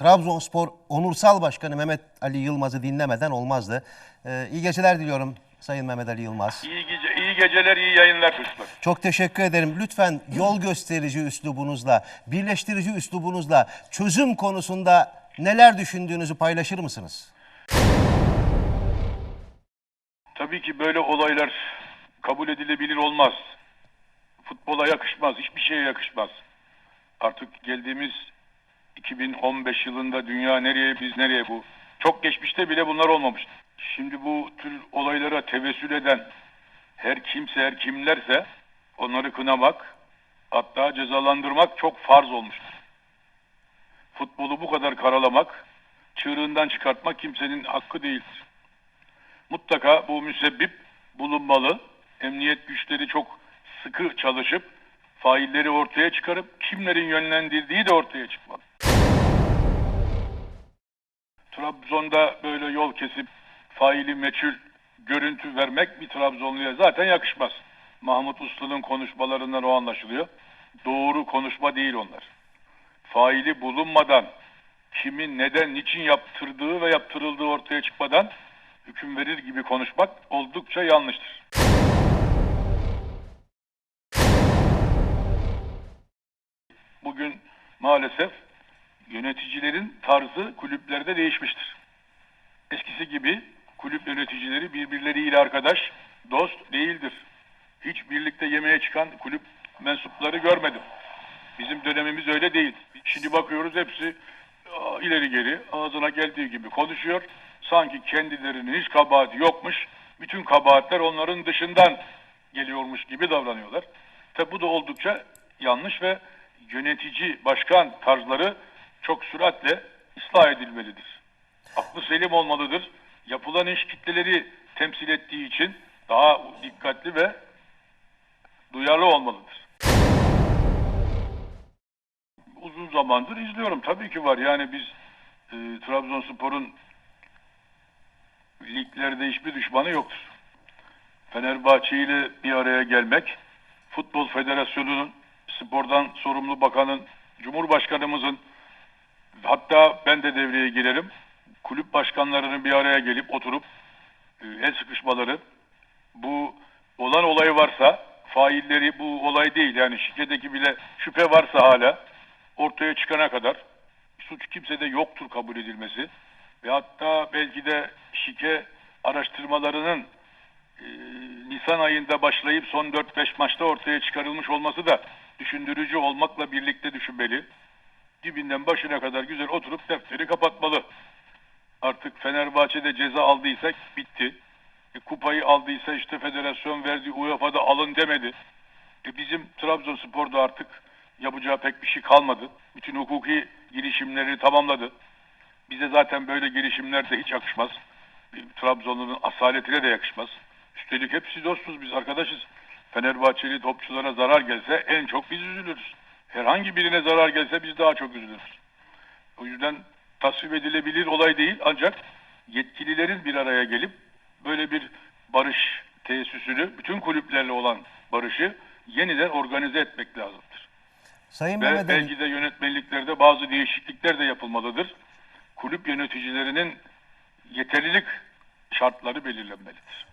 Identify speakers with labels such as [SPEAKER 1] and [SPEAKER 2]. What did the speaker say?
[SPEAKER 1] Trabzonspor Onursal Başkanı Mehmet Ali Yılmaz'ı dinlemeden olmazdı. Ee, iyi geceler diliyorum Sayın Mehmet Ali Yılmaz.
[SPEAKER 2] İyi, gece, iyi geceler, iyi yayınlar çocuklar.
[SPEAKER 1] Çok teşekkür ederim. Lütfen yol gösterici üslubunuzla, birleştirici üslubunuzla çözüm konusunda neler düşündüğünüzü paylaşır mısınız?
[SPEAKER 2] Tabii ki böyle olaylar kabul edilebilir olmaz. Futbola yakışmaz, hiçbir şeye yakışmaz. Artık geldiğimiz 2015 yılında dünya nereye biz nereye bu. Çok geçmişte bile bunlar olmamıştı. Şimdi bu tür olaylara tevessül eden her kimse her kimlerse onları kınamak hatta cezalandırmak çok farz olmuştur. Futbolu bu kadar karalamak, çığırından çıkartmak kimsenin hakkı değildir. Mutlaka bu müsebbip bulunmalı. Emniyet güçleri çok sıkı çalışıp failleri ortaya çıkarıp kimlerin yönlendirdiği de ortaya çıkmalı. Trabzon'da böyle yol kesip faili meçhul görüntü vermek bir Trabzonluya zaten yakışmaz. Mahmut Uslu'nun konuşmalarından o anlaşılıyor. Doğru konuşma değil onlar. Faili bulunmadan kimin neden niçin yaptırdığı ve yaptırıldığı ortaya çıkmadan hüküm verir gibi konuşmak oldukça yanlıştır. Bugün maalesef yöneticilerin tarzı kulüplerde değişmiştir. Eskisi gibi kulüp yöneticileri birbirleriyle arkadaş, dost değildir. Hiç birlikte yemeğe çıkan kulüp mensupları görmedim. Bizim dönemimiz öyle değil. Şimdi bakıyoruz hepsi ileri geri ağzına geldiği gibi konuşuyor. Sanki kendilerinin hiç kabahati yokmuş. Bütün kabahatler onların dışından geliyormuş gibi davranıyorlar. Tabi bu da oldukça yanlış ve yönetici başkan tarzları çok süratle ıslah edilmelidir. Aklı selim olmalıdır. Yapılan iş kitleleri temsil ettiği için daha dikkatli ve duyarlı olmalıdır uzun zamandır izliyorum. Tabii ki var. Yani biz e, Trabzonspor'un liglerde hiçbir düşmanı yoktur. Fenerbahçe ile bir araya gelmek, Futbol Federasyonu'nun, spordan sorumlu bakanın, Cumhurbaşkanımızın, hatta ben de devreye girerim, kulüp başkanlarının bir araya gelip oturup e, el sıkışmaları, bu olan olay varsa, failleri bu olay değil. Yani şirketteki bile şüphe varsa hala, ortaya çıkana kadar suç kimsede yoktur kabul edilmesi. Ve hatta belki de şike araştırmalarının e, Nisan ayında başlayıp son 4-5 maçta ortaya çıkarılmış olması da düşündürücü olmakla birlikte düşünmeli. Dibinden başına kadar güzel oturup defteri kapatmalı. Artık Fenerbahçe'de ceza aldıysa bitti. E, kupayı aldıysa işte federasyon verdi UEFA'da alın demedi. E, bizim Trabzonspor'da artık yapacağı pek bir şey kalmadı. Bütün hukuki girişimleri tamamladı. Bize zaten böyle girişimler de hiç yakışmaz. Bir Trabzonlu'nun asaletine de yakışmaz. Üstelik hepsi dostuz biz arkadaşız. Fenerbahçeli topçulara zarar gelse en çok biz üzülürüz. Herhangi birine zarar gelse biz daha çok üzülürüz. O yüzden tasvip edilebilir olay değil ancak yetkililerin bir araya gelip böyle bir barış tesisini bütün kulüplerle olan barışı yeniden organize etmek lazımdır.
[SPEAKER 1] Sayın
[SPEAKER 2] Ve
[SPEAKER 1] Mehmet
[SPEAKER 2] belki de yönetmenliklerde bazı değişiklikler de yapılmalıdır. Kulüp yöneticilerinin yeterlilik şartları belirlenmelidir.